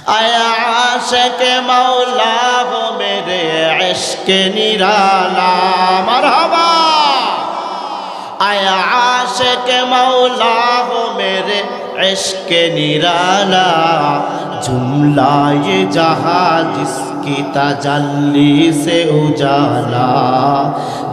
आया आशिक मौला हो मेरे इश्क निराला मरहबा आया आशिक मौला हो मेरे इश्क निराला जुमला ये जहाँ जिसकी तजल्ली से उजाला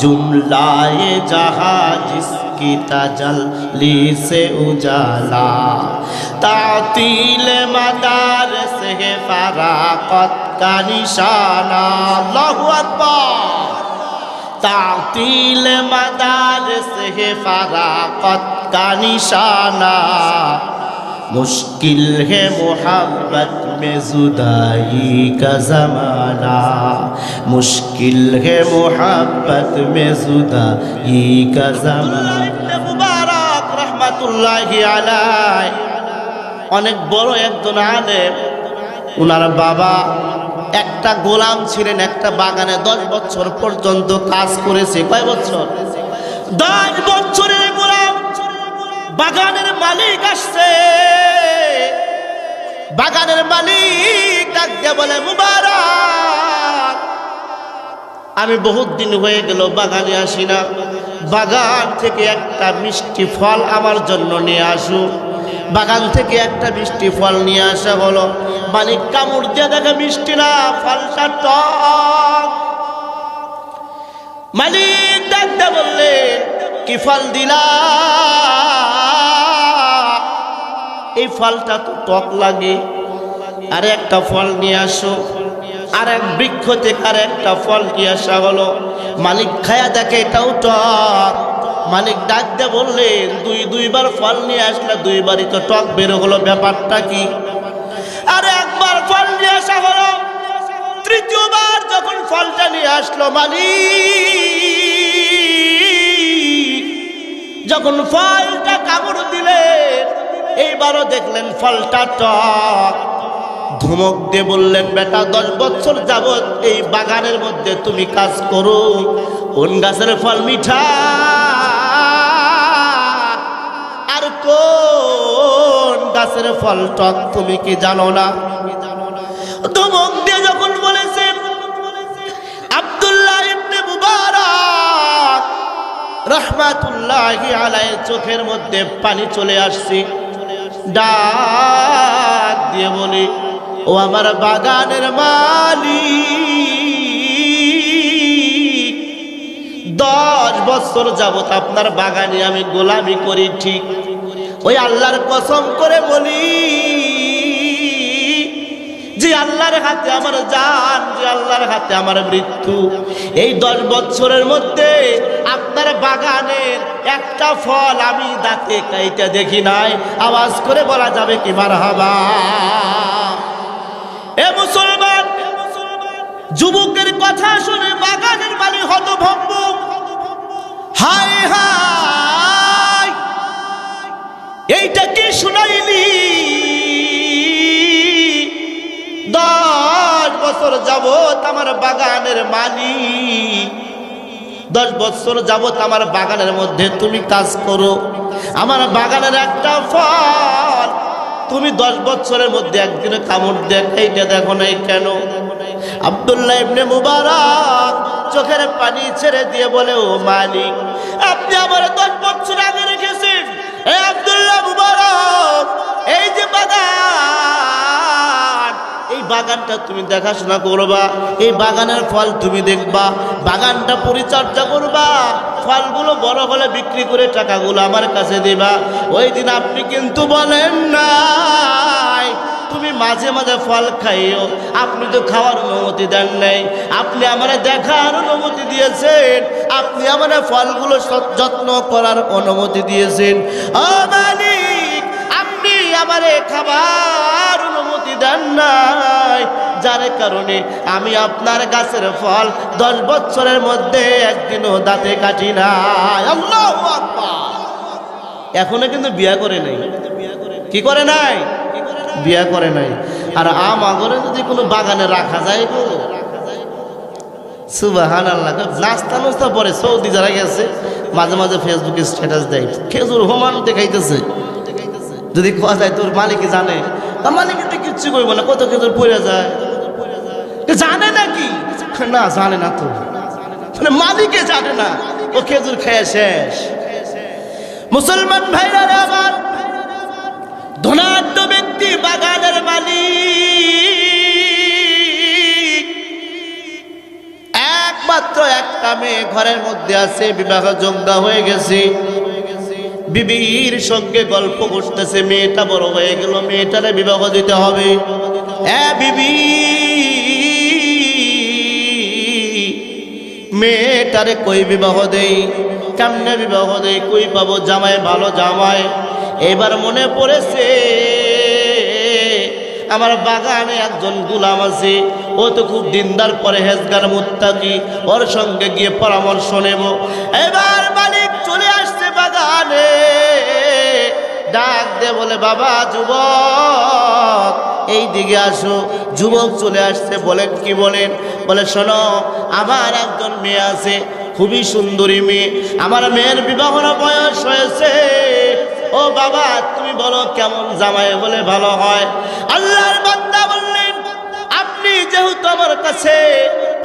जुमला ये जहाँ जिसकी तजल्ली से उजाला। तातील मदार से फराकत का निशाना, अल्लाहु अकबर। तातील मदारस है फराकत का निशाना। मुश्किल है मोहब्बत में जुदाई का जमाना मुश्किल है मोहब्बत में जुदाई का जमाना मुबारक রহমাতুল্লাহি আলাই অনেক বড় একজন আলেম ওনার বাবা একটা গোলাম ছিলেন একটা বাগানে দশ বছর পর্যন্ত কাজ করেছে কয় বছর দশ বছরের গোলাম বাগানের মালিক আসছে। বাগানের মালিক ডাক বলে, মুবারক! আমি বহুত দিন হয়ে গেল বাগানে আসি না। বাগান থেকে একটা মিষ্টি ফল আমার জন্য নিয়ে আসু। বাগান থেকে একটা মিষ্টি ফল নিয়ে আসা হলো। মালিক কামড় দিয়ে দেখে, মিষ্টি না, ফলটা টক। মালিক ডাকতে বললেন কি ফল দিলা। এই ফলটা তো টক লাগে। আর একটা ফল নিয়ে আসো। আর এক বৃক্ষ থেকে আর একটা ফল নিয়ে আসা হলো। মালিক খায়া দেখে এটাও টক মালিক ডাকতে বললেন, দুই, দুইবার ফল নিয়ে আসলে দুইবারই তো টক বেরো হলো, ব্যাপারটা কি? আর একবার ফল নিয়ে আসা হলো। তৃতীয়বার যখন ফলটা নিয়ে আসলো মালিক যখন ফলটা কামড় দিলেন, এইবারও দেখলেন ফলটা টক। ধমক দিয়ে বললেন, বেটা, দশ বছর যাবৎ এই বাগানের মধ্যে তুমি কাজ করো, কোন গাছের ফল মিঠা? আর কোন গাছের ফল টক তুমি কি জানো না? রহমাতুল্লাহি আলাইহির চোখের মধ্যে পানি চলে আসছে। ডাক দিয়ে বলি, ও আমার বাগানের মালিক, দশ বছর যাবত আপনার বাগানে আমি গোলামি করি ঠিক। ওই আল্লাহর কসম করে বলি, যে আল্লাহর হাতে আমার জান, যে আল্লাহর হাতে আমার মৃত্যু। এই দশ বছরের মধ্যে আপনার বাগানের একটা ফল আমি দাঁতে কাইটা দেখি নাই। আওয়াজ করে বলা যাবে কি মার হাবা এ মুসলমান, যুবকের কথা শুনে বাগানের মালিক হতভম্ব। হায় হায়। এইটা কি শুনাইলি? দশ বছর যাবত আমার বাগানের মালিক দশ বছর যাবত আমার বাগানের মধ্যে তুমি কাজ করো। আমার বাগানের একটা ফল। তুমি দশ বছরের মধ্যে একদিনে কামড় দেখ এইটা দেখো নাই কেন? আবদুল্লাহ ইবনে মুবারক চোখের পানি ছেড়ে দিয়ে বলে, ও মালিক, আপনি আমার দশ বছর আগে রেখেছেন। এই আবদুল্লাহ মুবারক, এই যে বাগান বাগানটা তুমি দেখাশোনা করবা, এই বাগানের ফল তুমি দেখবা, বাগানটা পরিচর্যা করবা, ফলগুলো বড় হলে বিক্রি করে টাকাগুলো আমার কাছে দেবা। ওই দিন আপনি কিন্তু বলেন না তুমি মাঝে মাঝে ফল খাইও, আপনি তো খাওয়ার অনুমতি দেন নাই, আপনি আমার দেখার অনুমতি দিয়েছেন, আপনি আমার ফলগুলো যত্ন করার অনুমতি দিয়েছেন। আপনি আমারে খাবার দেন নাই। যার কারণে আমি আপনার গাছের ফল দশ বছরের মধ্যে একদিনও দাঁতে কাটি নাই। এখনও কিন্তু বিয়া করে নাই। কি করে নাই? বিয়া করে নাই। আর আম আগরে যদি কোনো বাগানে রাখা যায় গো। সুবাহান আল্লাহ নাস্তা নাস্তা পরে সৌদি যারা গেছে, মাঝে মাঝে ফেসবুকে স্ট্যাটাস দেয়, খেজুর হোমান দেখাইতেছে। যদি কোয়া যায় তোর মালিক জানে তা মালিক কিচ্ছু করব না, কত খেজুর পড়ে যায়। জানে নাকি না, জানে না তো। মানে মালিকে জানে না, ও খেজুর খেয়ে শেষ। মুসলমান ভাইরা আমার, ধনাঢ্য ব্যক্তি বাগানের মালিক। একমাত্র একটা মেয়ে ঘরের মধ্যে আছে, বিবাহ যোগ্য হয়ে গেছে। বিবির সঙ্গে গল্প করতেছে, মেয়েটা বড় হয়ে গেল, মেয়েটারে বিবাহ দিতে হবে। বিবি, মেয়েটারে কই বিবাহ দেই? কেমনে বিবাহ দেই? কই পাবো? জামাই ভালো জামাই। এবার মনে পড়েছে, আমার বাগানে একজন গুলাম আছে, ও তো খুব দিনদার পরে হেজগার মুত্তাকি। ওর সঙ্গে গিয়ে পরামর্শ নেব। এবার বাগানে ডাক দে বলে, বাবা, যুবক এই দিকে আসো। যুবক চলে আসছে, বলেন, কি বলেন? বলে, শোনো, আমার একজন মেয়ে আছে, খুবই সুন্দরী মেয়ে। আমার মেয়ের বিবাহর বয়স হয়েছে। ও বাবা, তুমি বলো, কেমন জামাই বলে ভালো হয়? আল্লাহর বান্দা বললেন, আপনি যেহেতু আমার কাছে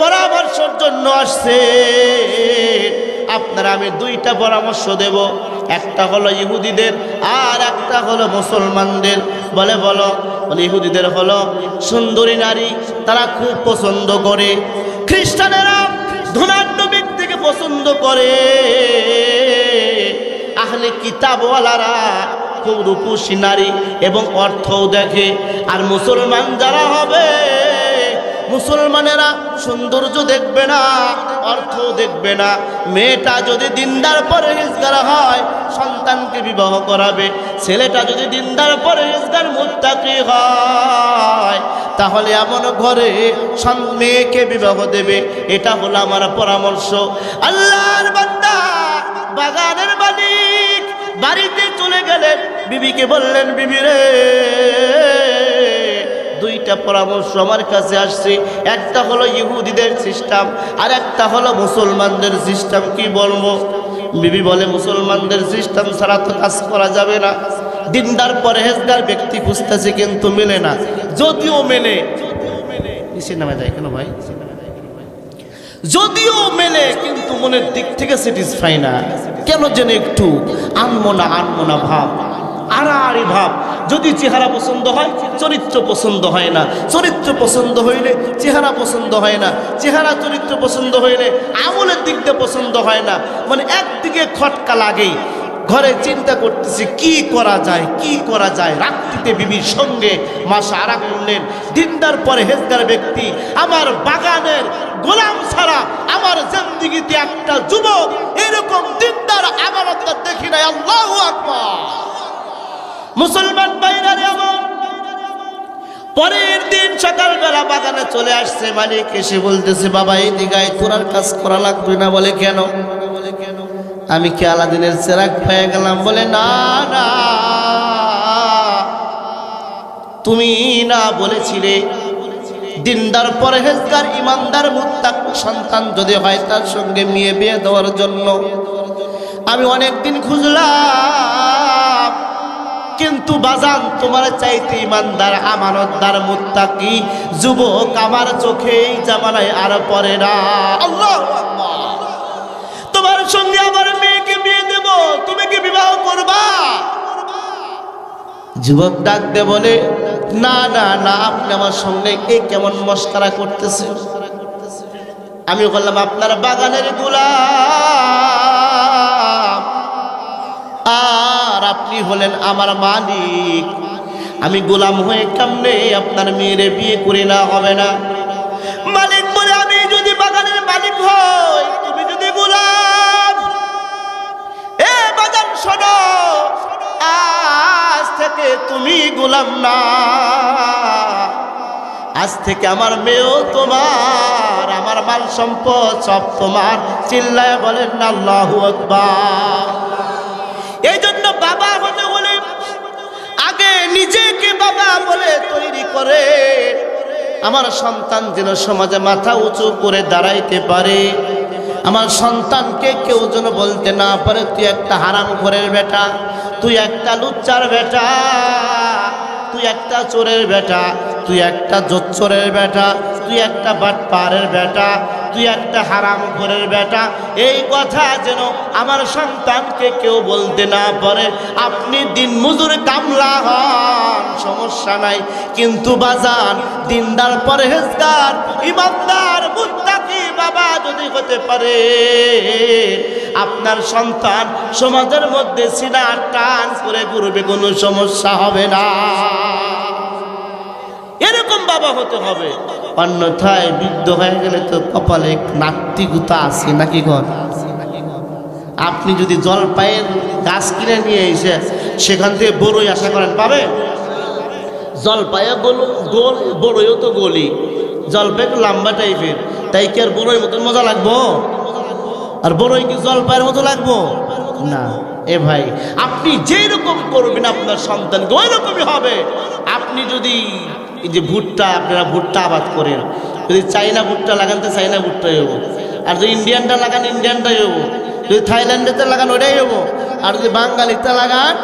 পরামর্শের জন্য আসছে আপনারা আমি দুইটা পরামর্শ দেব। একটা হলো ইহুদিদের আর একটা হলো মুসলমানদের। বলে বলো, বলে ইহুদিদের হলো সুন্দরী নারী, তারা খুব পছন্দ করে। খ্রিস্টানেরা ধনাঢ্য ব্যক্তিকে পছন্দ করে। আহলে কিতাবওয়ালারা খুব রূপসী নারী এবং অর্থও দেখে। আর মুসলমান যারা হবে, মুসলমানেরা সৌন্দর্য দেখবে না অর্থ দেখবে না। মেয়েটা যদি দিনদার পরে হিজগার হয় সন্তানকে বিবাহ করাবে। ছেলেটা যদি দিনদার পরে হিজগার মুত্তাকি হয়, তাহলে এমন ঘরে মেয়েকে বিবাহ দেবে। এটা হলো আমার পরামর্শ। আল্লাহর বান্দা বাগানের মালিক, বাড়িতে চলে গেলেন। বিবিকে বললেন, বিবি রে, দুইটা পরামর্শ আমার কাছে আসছে। একটা হলো ইহুদিদের সিস্টেম আর একটা হলো মুসলমানদের সিস্টেম কি বলব? বিবি বলে, মুসলমানদের সিস্টেম ছাড়া তো কাজ করা যাবে না। দিনদার পরেজদার ব্যক্তি খুঁজতেছে কিন্তু মেলে না। যদিও মেলে। নিচে নামে যায় কেন ভাই? যদিও মেলে, কিন্তু মনের দিক থেকে স্যাটিসফাই না। কেন যেন একটু আনমোনা আনমোনা ভাব, আড়াআড়ি ভাব যদি চেহারা পছন্দ হয়, চরিত্র পছন্দ হয় না। চরিত্র পছন্দ হইলে চেহারা পছন্দ হয় না। চেহারা চরিত্র পছন্দ হইলে আমলের দিক দিয়ে পছন্দ হয় না। মানে একদিকে খটকা লাগেই। ঘরে চিন্তা করতেছি, কি করা যায়, কি করা যায়? রাত্রিতে বিবির সঙ্গে মাসা আরা করলেন। দিনদার পরে হেজদার ব্যক্তি, আমার বাগানের গোলাম ছাড়া আমার জিন্দিগিতে একটা যুবক এরকম দিনদার আমানত দেখি নাই। আল্লাহ আকবার। মুসলমান বাইরে পরের দিন সকালবেলা বাগানে চলে আসছে মালিক, এসে বলতেছে, বাবা, এই দিঘায় তোরার কাজ করা লাগবে না। বলে, কেন? আমি কি আলাদিনের চেরাক পেয়ে গেলাম? বলে, না না। তুমি না বলেছিলে, দিনদার, পরহেজগার, ইমানদার, মুত্তাক সন্তান যদি হয় তার সঙ্গে মেয়ে বিয়ে দেওয়ার জন্য। আমি অনেক দিন খুঁজলাম। কিন্তু বাজান, তোমার চাইতে ইমানদার, আমানতদার, মুত্তাকি যুবক আমার চোখে এই জামানায় আর পরে না। তোমার সঙ্গে আমার মেয়েকে বিয়ে দেব, তুমি কি বিবাহ করবা? যুবক ডাক দে বলে, না না না, আপনি আমার সঙ্গে কে কেমন মস্কারা করতেছে? আমি বললাম, আপনার বাগানের গোলাম। আর আপনি হলেন আমার মালিক। আমি গোলাম হয়ে কেমনে আপনার মেয়েরে বিয়ে করে না হবে না? মালিক বলে, আমি যদি বাগানের মালিক হই, তুমি যদি গোলাম। এ বাজান শোনো, আজ থেকে তুমি গোলাম না। আজ থেকে আমার মেয়েও তোমার, আমার মাল সম্পদ সব তোমার। চিল্লায় বলেন না আল্লাহু আকবার। এই নিজেকে বাবা বলে তৈরি করে। আমার সন্তান যেন সমাজে মাথা উঁচু করে দাঁড়াইতে পারে। আমার সন্তানকে কেউ যেন বলতে না পারে, তুই একটা হারাম ঘরের বেটা, তুই একটা লুচ্চার বেটা, তুই একটা চোরের বেটা, তুই একটা জোচ্চরের বেটা, তুই একটা বাটপারের বেটা তুই একটা হারাম ঘরের বেটা। এই কথা যেন আমার সন্তানকে কেউ বলতে না পারে। আপনি দিন মজুর কামলা হন, সমস্যা নাই। কিন্তু বাজান, দিনদার, পরহেজগার, ইমানদার, মুত্তাকি বাবা যদি হতে পারে, আপনার সন্তান সমাজের মধ্যে সিনা টান করে ঘুরবে, কোনো সমস্যা হবে না। এরকম বাবা হতে হবে। অন্যথায় বৃদ্ধ হয়ে গেলে তো কপালে নাত্তিকতা আছে নাকি ঘর আপনি যদি জলপাইয়ের গাছ কিনে নিয়ে এসে সেখান থেকে বড়ই আশা করেন পাবে জলপাইয়ে গোল গোল, বড়ইও তো গলি। জলপাই একটু লম্বা টাইপের। তাই কি আর বড়ই মতন মজা লাগবো? আর বড়ই কি জলপাইয়ের মতো লাগবো? না। এ ভাই, আপনি যেই রকম করবেন আপনার সন্তানকে ওই রকমই হবে। আপনি যদি এই যে ভুট্টা, আপনারা ভুট্টা আবাদ করেন। যদি চাইনা ভুট্টা লাগান, তো চাইনা ভুট্টাই হব। আর যদি ইন্ডিয়ানটা লাগান, ইন্ডিয়ানটাই হব। যদি থাইল্যান্ডেতে লাগান, ওটাই হব। আর যদি বাঙালিতে লাগান,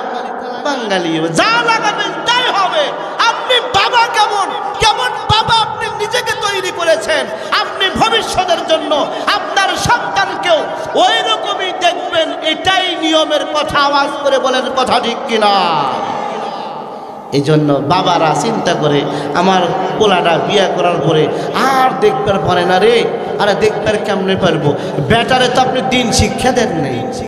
বাঙালি হবে। যা লাগাবেন, তাই হবে। আপনি বাবা কেমন? কেমন বাবা আপনি নিজেকে তৈরি করেছেন? আপনি ভবিষ্যতের জন্য আপনার সন্তানকেও ওই রকমই দেখবেন, এটাই নিয়মের কথা। আওয়াজ করে বলেন, কথা ঠিক কিনা? এই জন্য বাবারা চিন্তা করে, আমার পোলাটা বিয়া করার পরে আর দেখবার পারে না রে, আরে দেখবার কেমনে পারব? ব্যাটারে তো আপনি দিন শিক্ষা দেন নেই।